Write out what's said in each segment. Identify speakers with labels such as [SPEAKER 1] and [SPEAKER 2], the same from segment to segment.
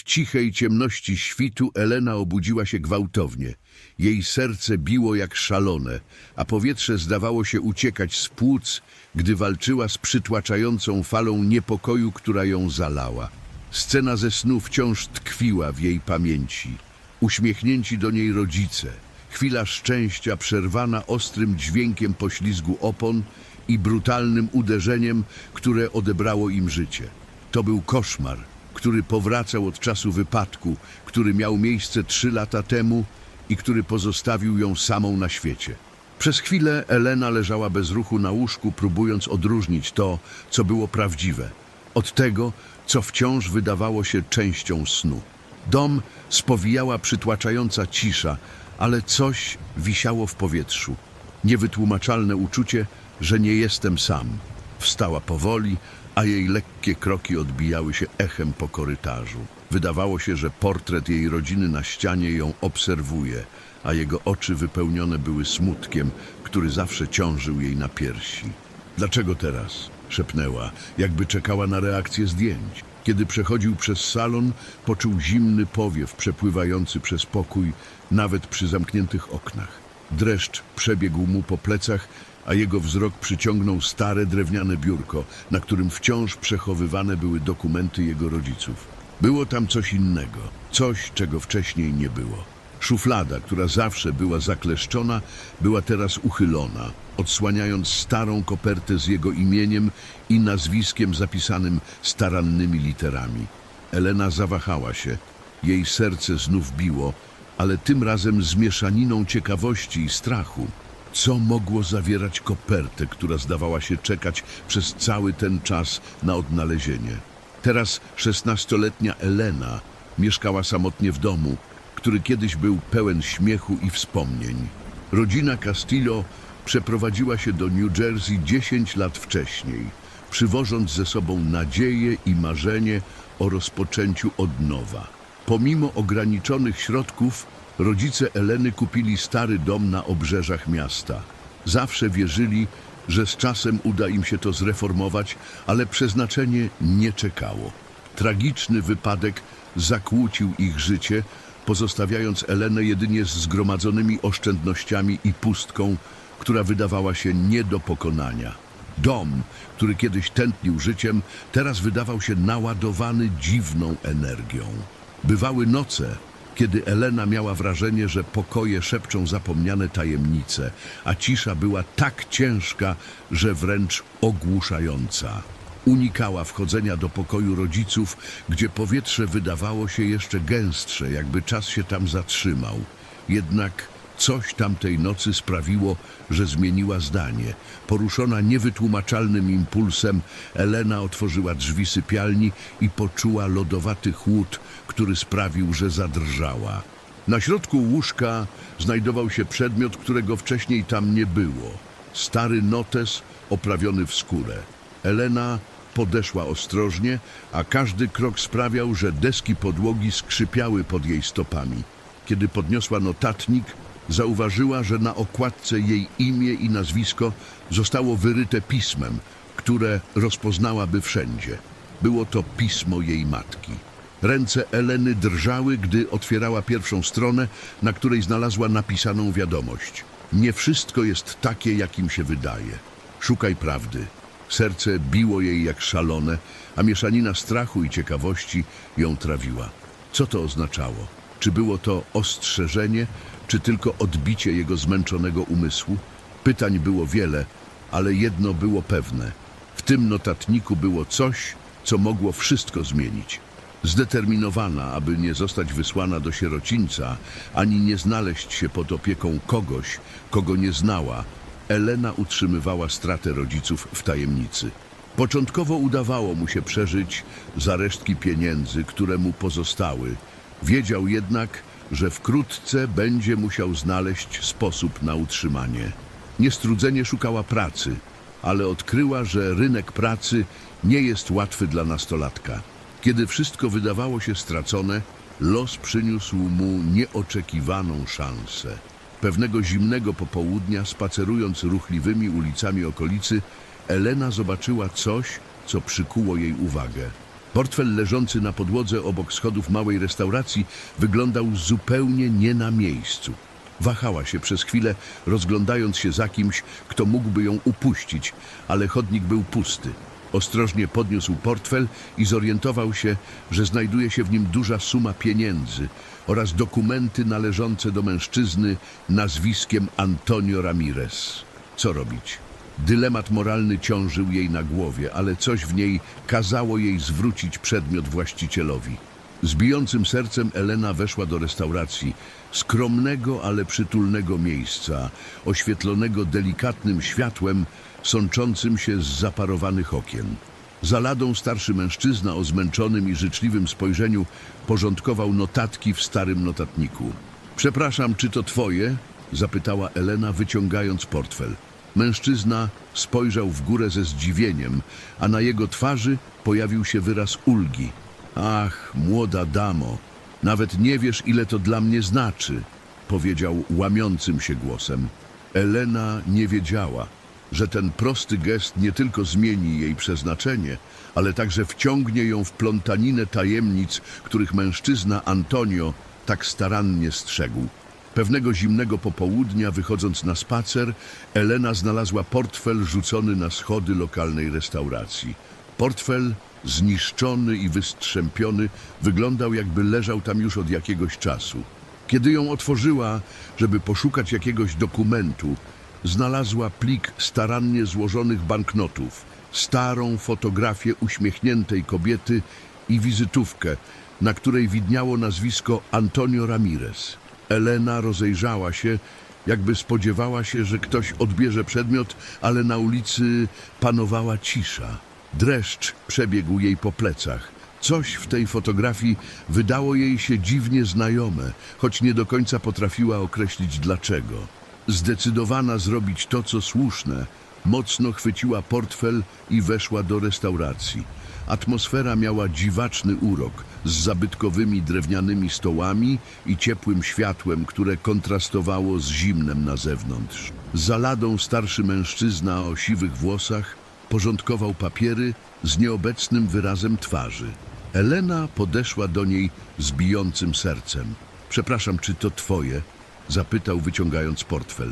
[SPEAKER 1] W cichej ciemności świtu Elena obudziła się gwałtownie. Jej serce biło jak szalone, a powietrze zdawało się uciekać z płuc, gdy walczyła z przytłaczającą falą niepokoju, która ją zalała. Scena ze snu wciąż tkwiła w jej pamięci. Uśmiechnięci do niej rodzice. Chwila szczęścia przerwana ostrym dźwiękiem poślizgu opon i brutalnym uderzeniem, które odebrało im życie. To był koszmar, który powracał od czasu wypadku, który miał miejsce trzy lata temu i który pozostawił ją samą na świecie. Przez chwilę Elena leżała bez ruchu na łóżku, próbując odróżnić to, co było prawdziwe, od tego, co wciąż wydawało się częścią snu. Dom spowijała przytłaczająca cisza, ale coś wisiało w powietrzu. Niewytłumaczalne uczucie, że nie jestem sam. Wstała powoli, a jej lekkie kroki odbijały się echem po korytarzu. Wydawało się, że portret jej rodziny na ścianie ją obserwuje, a jego oczy wypełnione były smutkiem, który zawsze ciążył jej na piersi. Dlaczego teraz? szepnęła, jakby czekała na reakcję zdjęć. Kiedy przechodził przez salon, poczuł zimny powiew przepływający przez pokój, nawet przy zamkniętych oknach. Dreszcz przebiegł mu po plecach, a jego wzrok przyciągnął stare drewniane biurko, na którym wciąż przechowywane były dokumenty jego rodziców. Było tam coś innego, coś, czego wcześniej nie było. Szuflada, która zawsze była zakleszczona, była teraz uchylona, odsłaniając starą kopertę z jego imieniem i nazwiskiem zapisanym starannymi literami. Elena zawahała się. Jej serce znów biło, ale tym razem z mieszaniną ciekawości i strachu. Co mogło zawierać kopertę, która zdawała się czekać przez cały ten czas na odnalezienie? Teraz szesnastoletnia Elena mieszkała samotnie w domu, który kiedyś był pełen śmiechu i wspomnień. Rodzina Castillo przeprowadziła się do New Jersey 10 lat wcześniej, przywożąc ze sobą nadzieję i marzenie o rozpoczęciu od nowa. Pomimo ograniczonych środków, rodzice Eleny kupili stary dom na obrzeżach miasta. Zawsze wierzyli, że z czasem uda im się to zreformować, ale przeznaczenie nie czekało. Tragiczny wypadek zakłócił ich życie, pozostawiając Elenę jedynie z zgromadzonymi oszczędnościami i pustką, która wydawała się nie do pokonania. Dom, który kiedyś tętnił życiem, teraz wydawał się naładowany dziwną energią. Bywały noce, kiedy Elena miała wrażenie, że pokoje szepczą zapomniane tajemnice, a cisza była tak ciężka, że wręcz ogłuszająca. Unikała wchodzenia do pokoju rodziców, gdzie powietrze wydawało się jeszcze gęstsze, jakby czas się tam zatrzymał. Jednak coś tamtej nocy sprawiło, że zmieniła zdanie. Poruszona niewytłumaczalnym impulsem, Elena otworzyła drzwi sypialni i poczuła lodowaty chłód, który sprawił, że zadrżała. Na środku łóżka znajdował się przedmiot, którego wcześniej tam nie było. Stary notes oprawiony w skórę. Elena podeszła ostrożnie, a każdy krok sprawiał, że deski podłogi skrzypiały pod jej stopami. Kiedy podniosła notatnik, zauważyła, że na okładce jej imię i nazwisko zostało wyryte pismem, które rozpoznałaby wszędzie. Było to pismo jej matki. Ręce Eleny drżały, gdy otwierała pierwszą stronę, na której znalazła napisaną wiadomość. Nie wszystko jest takie, jakim się wydaje. Szukaj prawdy. Serce biło jej jak szalone, a mieszanina strachu i ciekawości ją trawiła. Co to oznaczało? Czy było to ostrzeżenie, czy tylko odbicie jego zmęczonego umysłu? Pytań było wiele, ale jedno było pewne. W tym notatniku było coś, co mogło wszystko zmienić. Zdeterminowana, aby nie zostać wysłana do sierocińca, ani nie znaleźć się pod opieką kogoś, kogo nie znała, Elena utrzymywała stratę rodziców w tajemnicy. Początkowo udawało mu się przeżyć za resztki pieniędzy, które mu pozostały. Wiedział jednak, że wkrótce będzie musiał znaleźć sposób na utrzymanie. Niestrudzenie szukała pracy, ale odkryła, że rynek pracy nie jest łatwy dla nastolatka. Kiedy wszystko wydawało się stracone, los przyniósł mu nieoczekiwaną szansę. Pewnego zimnego popołudnia, spacerując ruchliwymi ulicami okolicy, Elena zobaczyła coś, co przykuło jej uwagę. Portfel leżący na podłodze obok schodów małej restauracji wyglądał zupełnie nie na miejscu. Wahała się przez chwilę, rozglądając się za kimś, kto mógłby ją upuścić, ale chodnik był pusty. Ostrożnie podniósł portfel i zorientował się, że znajduje się w nim duża suma pieniędzy oraz dokumenty należące do mężczyzny nazwiskiem Antonio Ramirez. Co robić? Dylemat moralny ciążył jej na głowie, ale coś w niej kazało jej zwrócić przedmiot właścicielowi. Z bijącym sercem Elena weszła do restauracji, skromnego, ale przytulnego miejsca, oświetlonego delikatnym światłem sączącym się z zaparowanych okien. Za ladą starszy mężczyzna o zmęczonym i życzliwym spojrzeniu porządkował notatki w starym notatniku. Przepraszam, czy to twoje? zapytała Elena, wyciągając portfel. Mężczyzna spojrzał w górę ze zdziwieniem, a na jego twarzy pojawił się wyraz ulgi. Ach, młoda damo, nawet nie wiesz, ile to dla mnie znaczy, powiedział łamiącym się głosem. Elena nie wiedziała, że ten prosty gest nie tylko zmieni jej przeznaczenie, ale także wciągnie ją w plątaninę tajemnic, których mężczyzna Antonio tak starannie strzegł. Pewnego zimnego popołudnia, wychodząc na spacer, Elena znalazła portfel rzucony na schody lokalnej restauracji. Portfel, zniszczony i wystrzępiony, wyglądał jakby leżał tam już od jakiegoś czasu. Kiedy ją otworzyła, żeby poszukać jakiegoś dokumentu, znalazła plik starannie złożonych banknotów, starą fotografię uśmiechniętej kobiety i wizytówkę, na której widniało nazwisko Antonio Ramirez. Elena rozejrzała się, jakby spodziewała się, że ktoś odbierze przedmiot, ale na ulicy panowała cisza. Dreszcz przebiegł jej po plecach. Coś w tej fotografii wydało jej się dziwnie znajome, choć nie do końca potrafiła określić dlaczego. Zdecydowana zrobić to, co słuszne, mocno chwyciła portfel i weszła do restauracji. Atmosfera miała dziwaczny urok z zabytkowymi drewnianymi stołami i ciepłym światłem, które kontrastowało z zimnem na zewnątrz. Za ladą starszy mężczyzna o siwych włosach porządkował papiery z nieobecnym wyrazem twarzy. Elena podeszła do niej z bijącym sercem. Przepraszam, czy to twoje? Zapytał, wyciągając portfel.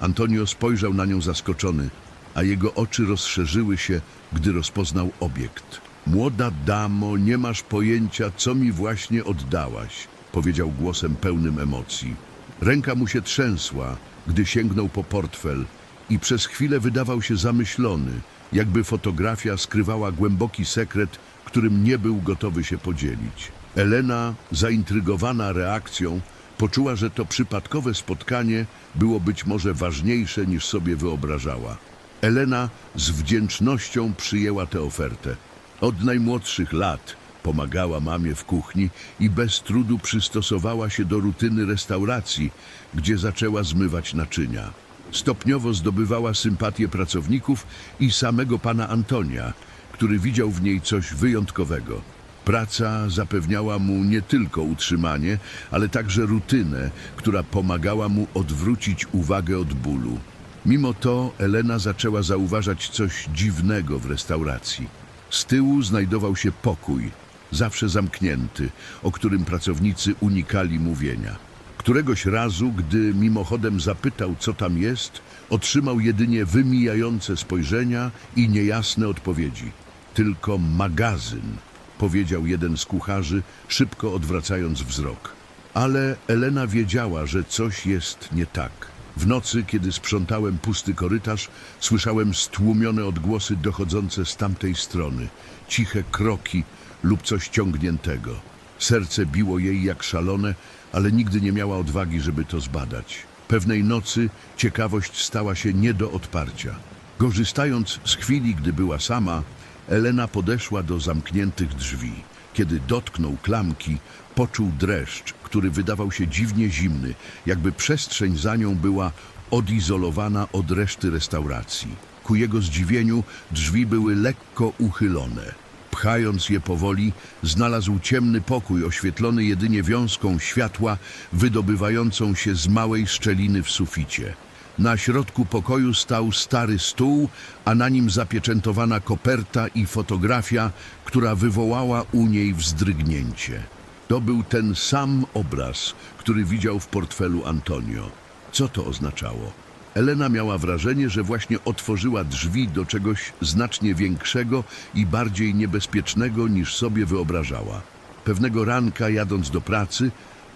[SPEAKER 1] Antonio spojrzał na nią zaskoczony, a jego oczy rozszerzyły się, gdy rozpoznał obiekt. Młoda damo, nie masz pojęcia, co mi właśnie oddałaś, powiedział głosem pełnym emocji. Ręka mu się trzęsła, gdy sięgnął po portfel i przez chwilę wydawał się zamyślony, jakby fotografia skrywała głęboki sekret, którym nie był gotowy się podzielić. Elena, zaintrygowana reakcją, poczuła, że to przypadkowe spotkanie było być może ważniejsze niż sobie wyobrażała. Elena z wdzięcznością przyjęła tę ofertę. Od najmłodszych lat pomagała mamie w kuchni i bez trudu przystosowała się do rutyny restauracji, gdzie zaczęła zmywać naczynia. Stopniowo zdobywała sympatię pracowników i samego pana Antonia, który widział w niej coś wyjątkowego. Praca zapewniała mu nie tylko utrzymanie, ale także rutynę, która pomagała mu odwrócić uwagę od bólu. Mimo to Elena zaczęła zauważać coś dziwnego w restauracji. Z tyłu znajdował się pokój, zawsze zamknięty, o którym pracownicy unikali mówienia. Któregoś razu, gdy mimochodem zapytał, co tam jest, otrzymał jedynie wymijające spojrzenia i niejasne odpowiedzi. Tylko magazyn, powiedział jeden z kucharzy, szybko odwracając wzrok. Ale Elena wiedziała, że coś jest nie tak. W nocy, kiedy sprzątałem pusty korytarz, słyszałem stłumione odgłosy dochodzące z tamtej strony, ciche kroki lub coś ciągniętego. Serce biło jej jak szalone, ale nigdy nie miała odwagi, żeby to zbadać. Pewnej nocy ciekawość stała się nie do odparcia. Korzystając z chwili, gdy była sama, Elena podeszła do zamkniętych drzwi. Kiedy dotknął klamki, poczuł dreszcz, który wydawał się dziwnie zimny, jakby przestrzeń za nią była odizolowana od reszty restauracji. Ku jego zdziwieniu drzwi były lekko uchylone. Pchając je powoli, znalazł ciemny pokój oświetlony jedynie wiązką światła wydobywającą się z małej szczeliny w suficie. Na środku pokoju stał stary stół, a na nim zapieczętowana koperta i fotografia, która wywołała u niej wzdrygnięcie. To był ten sam obraz, który widział w portfelu Antonio. Co to oznaczało? Elena miała wrażenie, że właśnie otworzyła drzwi do czegoś znacznie większego i bardziej niebezpiecznego niż sobie wyobrażała. Pewnego ranka, jadąc do pracy,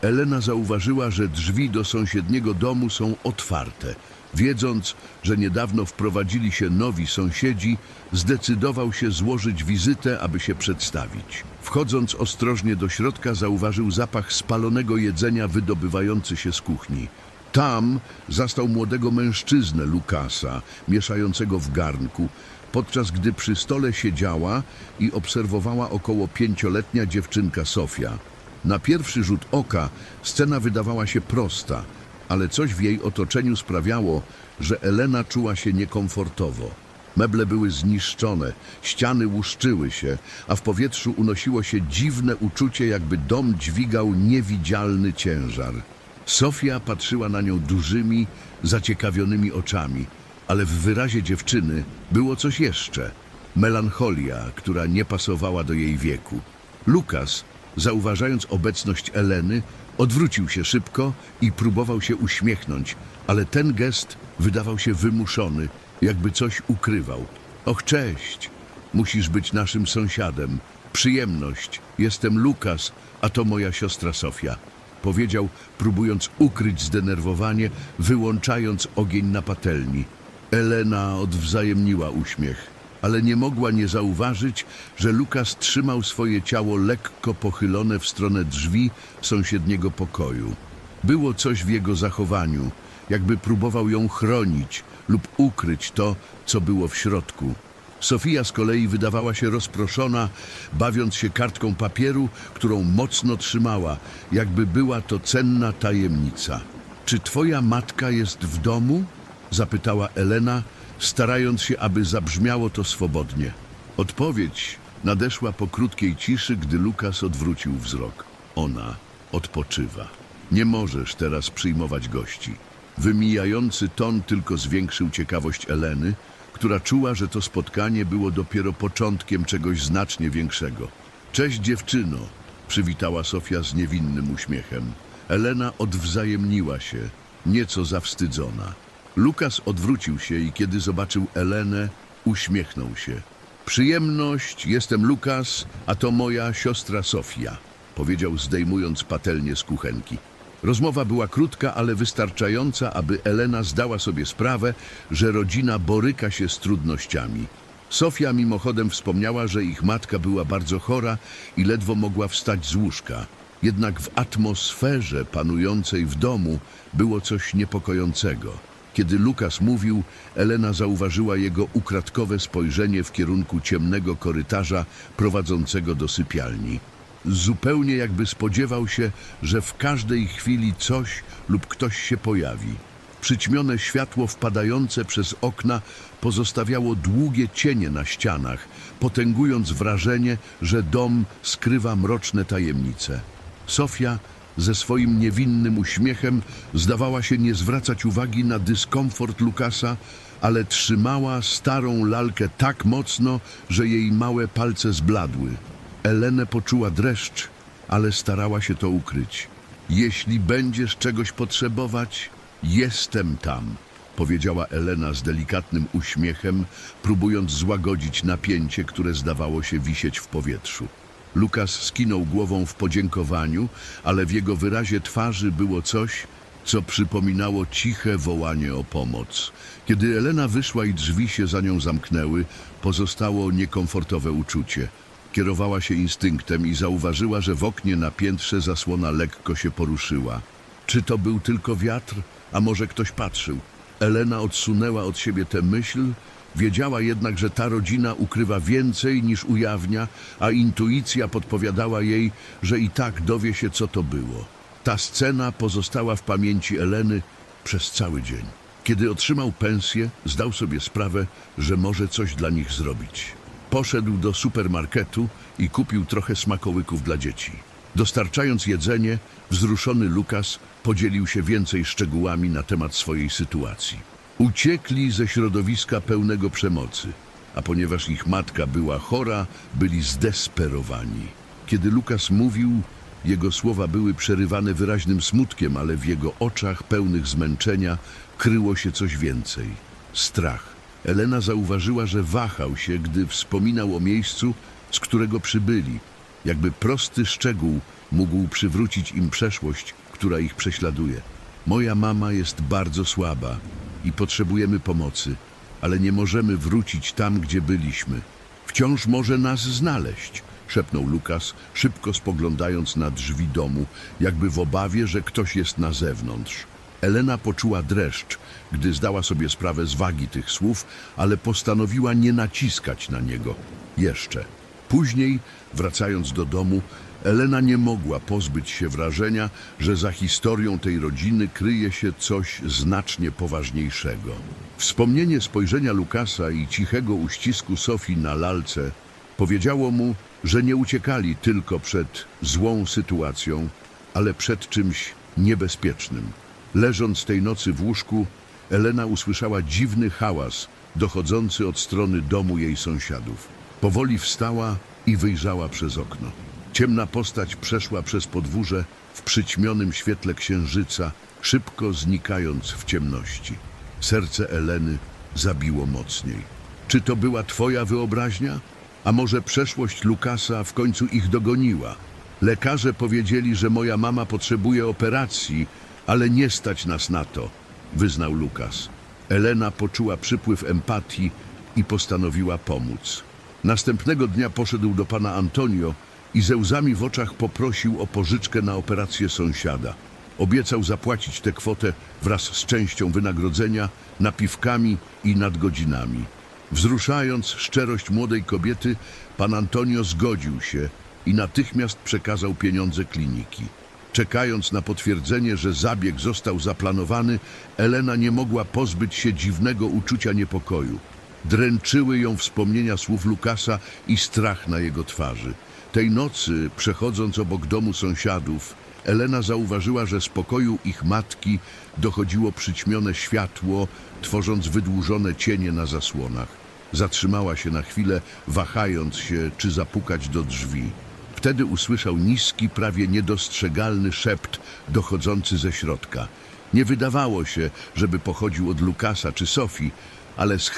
[SPEAKER 1] Elena zauważyła, że drzwi do sąsiedniego domu są otwarte. Wiedząc, że niedawno wprowadzili się nowi sąsiedzi, zdecydował się złożyć wizytę, aby się przedstawić. Wchodząc ostrożnie do środka, zauważył zapach spalonego jedzenia wydobywający się z kuchni. Tam zastał młodego mężczyznę Lukasa, mieszającego w garnku, podczas gdy przy stole siedziała i obserwowała około pięcioletnia dziewczynka Sofia. Na pierwszy rzut oka scena wydawała się prosta, ale coś w jej otoczeniu sprawiało, że Elena czuła się niekomfortowo. Meble były zniszczone, ściany łuszczyły się, a w powietrzu unosiło się dziwne uczucie, jakby dom dźwigał niewidzialny ciężar. Sofia patrzyła na nią dużymi, zaciekawionymi oczami, ale w wyrazie dziewczyny było coś jeszcze. Melancholia, która nie pasowała do jej wieku. Lukas, zauważając obecność Eleny, odwrócił się szybko i próbował się uśmiechnąć, ale ten gest wydawał się wymuszony, jakby coś ukrywał. Och, cześć! Musisz być naszym sąsiadem. Przyjemność. Jestem Lukas, a to moja siostra Sofia. Powiedział, próbując ukryć zdenerwowanie, wyłączając ogień na patelni. Elena odwzajemniła uśmiech, ale nie mogła nie zauważyć, że Lukas trzymał swoje ciało lekko pochylone w stronę drzwi sąsiedniego pokoju. Było coś w jego zachowaniu, jakby próbował ją chronić lub ukryć to, co było w środku. Sofia z kolei wydawała się rozproszona, bawiąc się kartką papieru, którą mocno trzymała, jakby była to cenna tajemnica. Czy twoja matka jest w domu? zapytała Elena, starając się, aby zabrzmiało to swobodnie. Odpowiedź nadeszła po krótkiej ciszy, gdy Lukas odwrócił wzrok. Ona odpoczywa. Nie możesz teraz przyjmować gości. Wymijający ton tylko zwiększył ciekawość Eleny, która czuła, że to spotkanie było dopiero początkiem czegoś znacznie większego. Cześć dziewczyno, przywitała Sofia z niewinnym uśmiechem. Elena odwzajemniła się, nieco zawstydzona. Lukas odwrócił się i kiedy zobaczył Elenę, uśmiechnął się. Przyjemność, jestem Lukas, a to moja siostra Sofia, powiedział zdejmując patelnię z kuchenki. Rozmowa była krótka, ale wystarczająca, aby Elena zdała sobie sprawę, że rodzina boryka się z trudnościami. Sofia mimochodem wspomniała, że ich matka była bardzo chora i ledwo mogła wstać z łóżka. Jednak w atmosferze panującej w domu było coś niepokojącego. Kiedy Lukas mówił, Elena zauważyła jego ukradkowe spojrzenie w kierunku ciemnego korytarza prowadzącego do sypialni. Zupełnie jakby spodziewał się, że w każdej chwili coś lub ktoś się pojawi. Przyćmione światło wpadające przez okna pozostawiało długie cienie na ścianach, potęgując wrażenie, że dom skrywa mroczne tajemnice. Sofia ze swoim niewinnym uśmiechem zdawała się nie zwracać uwagi na dyskomfort Lukasa, ale trzymała starą lalkę tak mocno, że jej małe palce zbladły. Elenę poczuła dreszcz, ale starała się to ukryć. Jeśli będziesz czegoś potrzebować, jestem tam, powiedziała Elena z delikatnym uśmiechem, próbując złagodzić napięcie, które zdawało się wisieć w powietrzu. Lukas skinął głową w podziękowaniu, ale w jego wyrazie twarzy było coś, co przypominało ciche wołanie o pomoc. Kiedy Elena wyszła i drzwi się za nią zamknęły, pozostało niekomfortowe uczucie. Kierowała się instynktem i zauważyła, że w oknie na piętrze zasłona lekko się poruszyła. Czy to był tylko wiatr, a może ktoś patrzył? Elena odsunęła od siebie tę myśl, wiedziała jednak, że ta rodzina ukrywa więcej niż ujawnia, a intuicja podpowiadała jej, że i tak dowie się, co to było. Ta scena pozostała w pamięci Eleny przez cały dzień. Kiedy otrzymał pensję, zdał sobie sprawę, że może coś dla nich zrobić. Poszedł do supermarketu i kupił trochę smakołyków dla dzieci. Dostarczając jedzenie, wzruszony Lukas podzielił się więcej szczegółami na temat swojej sytuacji. Uciekli ze środowiska pełnego przemocy, a ponieważ ich matka była chora, byli zdesperowani. Kiedy Lukas mówił, jego słowa były przerywane wyraźnym smutkiem, ale w jego oczach pełnych zmęczenia kryło się coś więcej strach. Elena zauważyła, że wahał się, gdy wspominał o miejscu, z którego przybyli. Jakby prosty szczegół mógł przywrócić im przeszłość, która ich prześladuje. Moja mama jest bardzo słaba i potrzebujemy pomocy, ale nie możemy wrócić tam, gdzie byliśmy. Wciąż może nas znaleźć, szepnął Lukas, szybko spoglądając na drzwi domu, jakby w obawie, że ktoś jest na zewnątrz. Elena poczuła dreszcz, gdy zdała sobie sprawę z wagi tych słów, ale postanowiła nie naciskać na niego. Jeszcze. Później, wracając do domu, Elena nie mogła pozbyć się wrażenia, że za historią tej rodziny kryje się coś znacznie poważniejszego. Wspomnienie spojrzenia Lukasa i cichego uścisku Sofii na lalce powiedziało mu, że nie uciekali tylko przed złą sytuacją, ale przed czymś niebezpiecznym. Leżąc tej nocy w łóżku, Elena usłyszała dziwny hałas dochodzący od strony domu jej sąsiadów. Powoli wstała i wyjrzała przez okno. Ciemna postać przeszła przez podwórze w przyćmionym świetle księżyca, szybko znikając w ciemności. Serce Eleny zabiło mocniej. Czy to była twoja wyobraźnia? A może przeszłość Lukasa w końcu ich dogoniła? Lekarze powiedzieli, że moja mama potrzebuje operacji, ale nie stać nas na to, wyznał Lukas. Elena poczuła przypływ empatii i postanowiła pomóc. Następnego dnia poszedł do pana Antonio i ze łzami w oczach poprosił o pożyczkę na operację sąsiada. Obiecał zapłacić tę kwotę wraz z częścią wynagrodzenia, napiwkami i nadgodzinami. Wzruszając szczerość młodej kobiety, pan Antonio zgodził się i natychmiast przekazał pieniądze kliniki. Czekając na potwierdzenie, że zabieg został zaplanowany, Elena nie mogła pozbyć się dziwnego uczucia niepokoju. Dręczyły ją wspomnienia słów Lukasa i strach na jego twarzy. Tej nocy, przechodząc obok domu sąsiadów, Elena zauważyła, że z pokoju ich matki dochodziło przyćmione światło, tworząc wydłużone cienie na zasłonach. Zatrzymała się na chwilę, wahając się, czy zapukać do drzwi. Wtedy usłyszał niski, prawie niedostrzegalny szept dochodzący ze środka. Nie wydawało się, żeby pochodził od Lukasa czy Sofii, ale z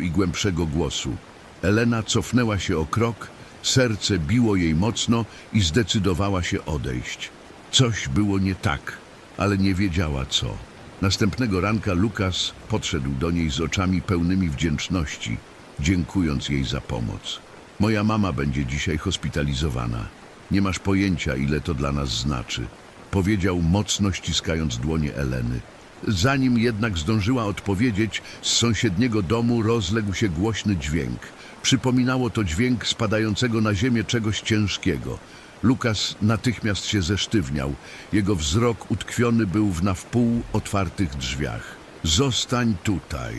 [SPEAKER 1] i głębszego głosu. Elena cofnęła się o krok, serce biło jej mocno i zdecydowała się odejść. Coś było nie tak, ale nie wiedziała co. Następnego ranka Lukas podszedł do niej z oczami pełnymi wdzięczności, dziękując jej za pomoc. Moja mama będzie dzisiaj hospitalizowana. Nie masz pojęcia, ile to dla nas znaczy, powiedział mocno ściskając dłonie Eleny. Zanim jednak zdążyła odpowiedzieć, z sąsiedniego domu rozległ się głośny dźwięk. Przypominało to dźwięk spadającego na ziemię czegoś ciężkiego. Lukas natychmiast się zesztywniał. Jego wzrok utkwiony był w na wpół otwartych drzwiach. Zostań tutaj,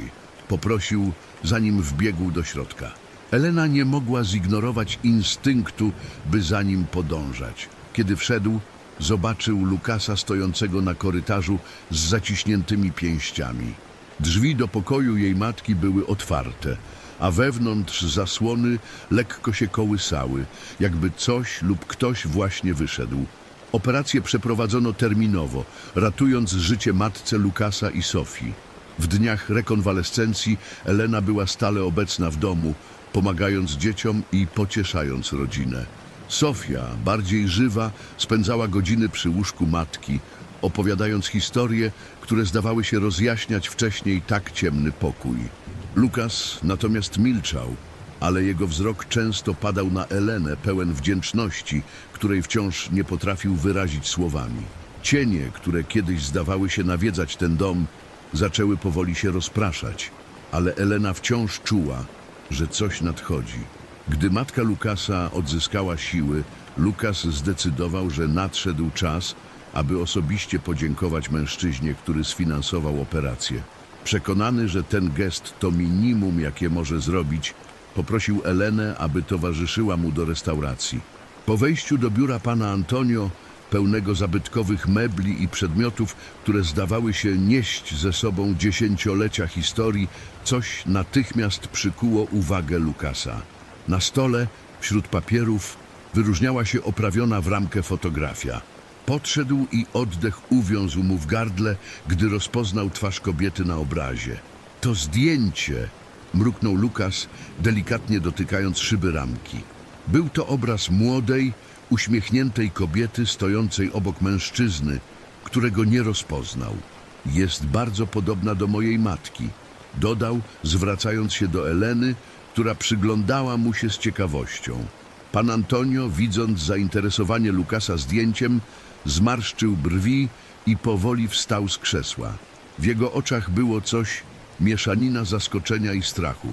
[SPEAKER 1] poprosił, zanim wbiegł do środka. Elena nie mogła zignorować instynktu, by za nim podążać. Kiedy wszedł, zobaczył Lukasa stojącego na korytarzu z zaciśniętymi pięściami. Drzwi do pokoju jej matki były otwarte, a wewnątrz zasłony lekko się kołysały, jakby coś lub ktoś właśnie wyszedł. Operację przeprowadzono terminowo, ratując życie matce Lukasa i Sofii. W dniach rekonwalescencji Elena była stale obecna w domu, pomagając dzieciom i pocieszając rodzinę. Sofia, bardziej żywa, spędzała godziny przy łóżku matki, opowiadając historie, które zdawały się rozjaśniać wcześniej tak ciemny pokój. Lukas natomiast milczał, ale jego wzrok często padał na Elenę, pełen wdzięczności, której wciąż nie potrafił wyrazić słowami. Cienie, które kiedyś zdawały się nawiedzać ten dom, zaczęły powoli się rozpraszać, ale Elena wciąż czuła, że coś nadchodzi. Gdy matka Lukasa odzyskała siły, Lukas zdecydował, że nadszedł czas, aby osobiście podziękować mężczyźnie, który sfinansował operację. Przekonany, że ten gest to minimum, jakie może zrobić, poprosił Elenę, aby towarzyszyła mu do restauracji. Po wejściu do biura pana Antonio, pełnego zabytkowych mebli i przedmiotów, które zdawały się nieść ze sobą dziesięciolecia historii, coś natychmiast przykuło uwagę Lukasa. Na stole, wśród papierów, wyróżniała się oprawiona w ramkę fotografia. Podszedł i oddech uwiązł mu w gardle, gdy rozpoznał twarz kobiety na obrazie. To zdjęcie, mruknął Lukas, delikatnie dotykając szyby ramki. Był to obraz młodej, uśmiechniętej kobiety stojącej obok mężczyzny, którego nie rozpoznał. Jest bardzo podobna do mojej matki, dodał, zwracając się do Eleny, która przyglądała mu się z ciekawością. Pan Antonio, widząc zainteresowanie Lukasa zdjęciem, zmarszczył brwi i powoli wstał z krzesła. W jego oczach było coś, mieszanina zaskoczenia i strachu.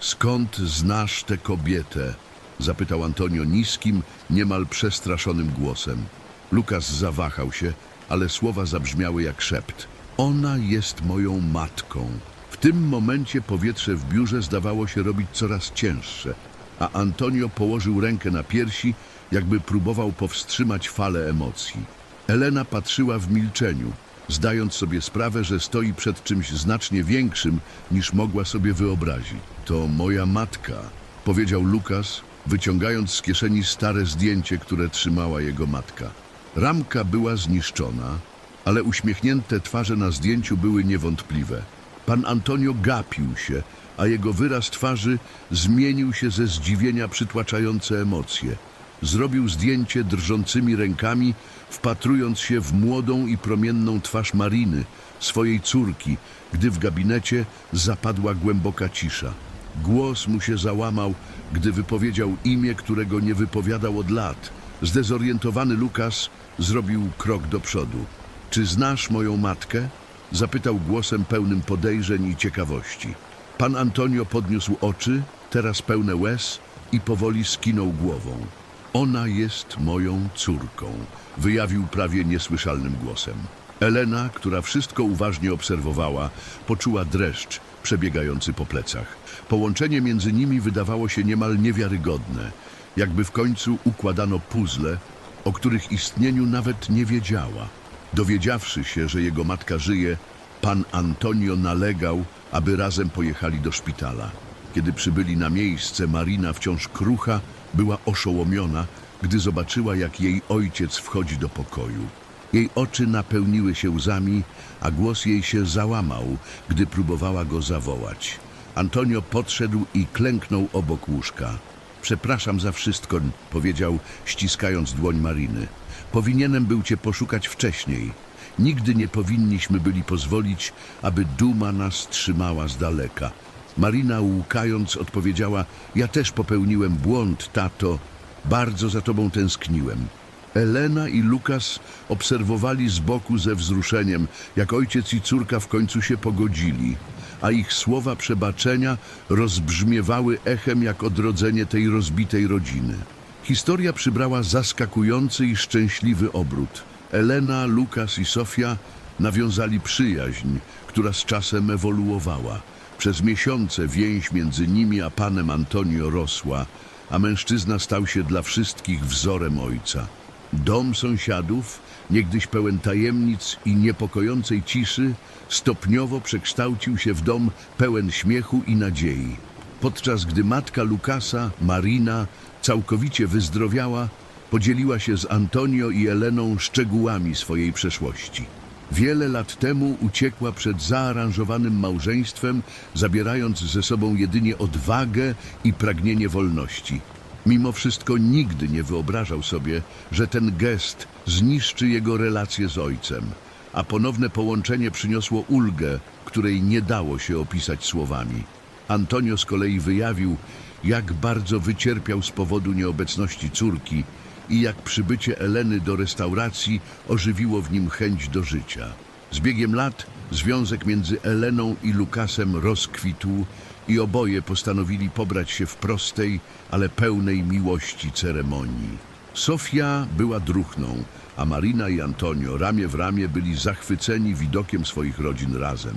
[SPEAKER 1] Skąd znasz tę kobietę? Zapytał Antonio niskim, niemal przestraszonym głosem. Lukas zawahał się, ale słowa zabrzmiały jak szept. Ona jest moją matką. W tym momencie powietrze w biurze zdawało się robić coraz cięższe, a Antonio położył rękę na piersi, jakby próbował powstrzymać falę emocji. Elena patrzyła w milczeniu, zdając sobie sprawę, że stoi przed czymś znacznie większym, niż mogła sobie wyobrazić. To moja matka, powiedział Lukas, wyciągając z kieszeni stare zdjęcie, które trzymała jego matka. Ramka była zniszczona, ale uśmiechnięte twarze na zdjęciu były niewątpliwe. Pan Antonio gapił się, a jego wyraz twarzy zmienił się ze zdziwienia przytłaczające emocje. Zrobił zdjęcie drżącymi rękami, wpatrując się w młodą i promienną twarz Mariny, swojej córki, gdy w gabinecie zapadła głęboka cisza. Głos mu się załamał, gdy wypowiedział imię, którego nie wypowiadał od lat. Zdezorientowany Lukas zrobił krok do przodu. Czy znasz moją matkę? Zapytał głosem pełnym podejrzeń i ciekawości. Pan Antonio podniósł oczy, teraz pełne łez, i powoli skinął głową. Ona jest moją córką, wyjawił prawie niesłyszalnym głosem. Elena, która wszystko uważnie obserwowała, poczuła dreszcz przebiegający po plecach. Połączenie między nimi wydawało się niemal niewiarygodne, jakby w końcu układano puzzle, o których istnieniu nawet nie wiedziała. Dowiedziawszy się, że jego matka żyje, pan Antonio nalegał, aby razem pojechali do szpitala. Kiedy przybyli na miejsce, Marina wciąż krucha była oszołomiona, gdy zobaczyła, jak jej ojciec wchodzi do pokoju. Jej oczy napełniły się łzami, a głos jej się załamał, gdy próbowała go zawołać. Antonio podszedł i klęknął obok łóżka. Przepraszam za wszystko, powiedział, ściskając dłoń Mariny. Powinienem był cię poszukać wcześniej. Nigdy nie powinniśmy byli pozwolić, aby duma nas trzymała z daleka. Marina łkając odpowiedziała, ja też popełniłem błąd, tato. Bardzo za tobą tęskniłem. Elena i Lukas obserwowali z boku ze wzruszeniem, jak ojciec i córka w końcu się pogodzili, a ich słowa przebaczenia rozbrzmiewały echem jak odrodzenie tej rozbitej rodziny. Historia przybrała zaskakujący i szczęśliwy obrót. Elena, Lukas i Sofia nawiązali przyjaźń, która z czasem ewoluowała. Przez miesiące więź między nimi a panem Antonio rosła, a mężczyzna stał się dla wszystkich wzorem ojca. Dom sąsiadów, niegdyś pełen tajemnic i niepokojącej ciszy, stopniowo przekształcił się w dom pełen śmiechu i nadziei. Podczas gdy matka Lukasa, Marina, całkowicie wyzdrowiała, podzieliła się z Antonio i Eleną szczegółami swojej przeszłości. Wiele lat temu uciekła przed zaaranżowanym małżeństwem, zabierając ze sobą jedynie odwagę i pragnienie wolności. Mimo wszystko nigdy nie wyobrażał sobie, że ten gest zniszczy jego relacje z ojcem, a ponowne połączenie przyniosło ulgę, której nie dało się opisać słowami. Antonio z kolei wyjawił, jak bardzo wycierpiał z powodu nieobecności córki i jak przybycie Eleny do restauracji ożywiło w nim chęć do życia. Z biegiem lat związek między Eleną i Lukasem rozkwitł i oboje postanowili pobrać się w prostej, ale pełnej miłości ceremonii. Sofia była druchną, a Marina i Antonio ramię w ramię byli zachwyceni widokiem swoich rodzin razem.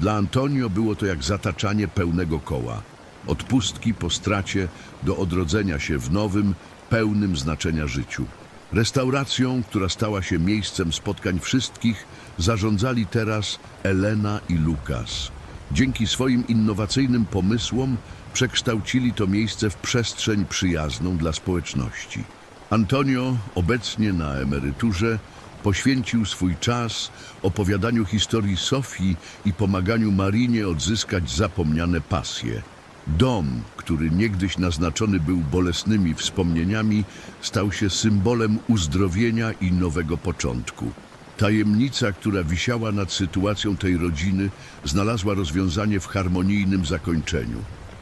[SPEAKER 1] Dla Antonio było to jak zataczanie pełnego koła. Od pustki po stracie do odrodzenia się w nowym, pełnym znaczenia życiu. Restauracją, która stała się miejscem spotkań wszystkich, zarządzali teraz Elena i Lukas. Dzięki swoim innowacyjnym pomysłom przekształcili to miejsce w przestrzeń przyjazną dla społeczności. Antonio, obecnie na emeryturze, poświęcił swój czas opowiadaniu historii Sofii i pomaganiu Marinie odzyskać zapomniane pasje. Dom, który niegdyś naznaczony był bolesnymi wspomnieniami, stał się symbolem uzdrowienia i nowego początku. Tajemnica, która wisiała nad sytuacją tej rodziny, znalazła rozwiązanie w harmonijnym zakończeniu.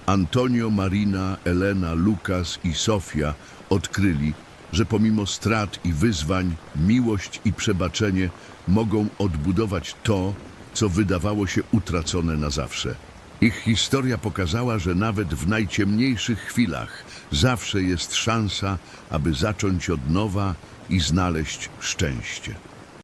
[SPEAKER 1] Antonio, Marina, Elena, Lukas i Sofia odkryli, że pomimo strat i wyzwań, miłość i przebaczenie mogą odbudować to, co wydawało się utracone na zawsze. Ich historia pokazała, że nawet w najciemniejszych chwilach zawsze jest szansa, aby zacząć od nowa i znaleźć szczęście.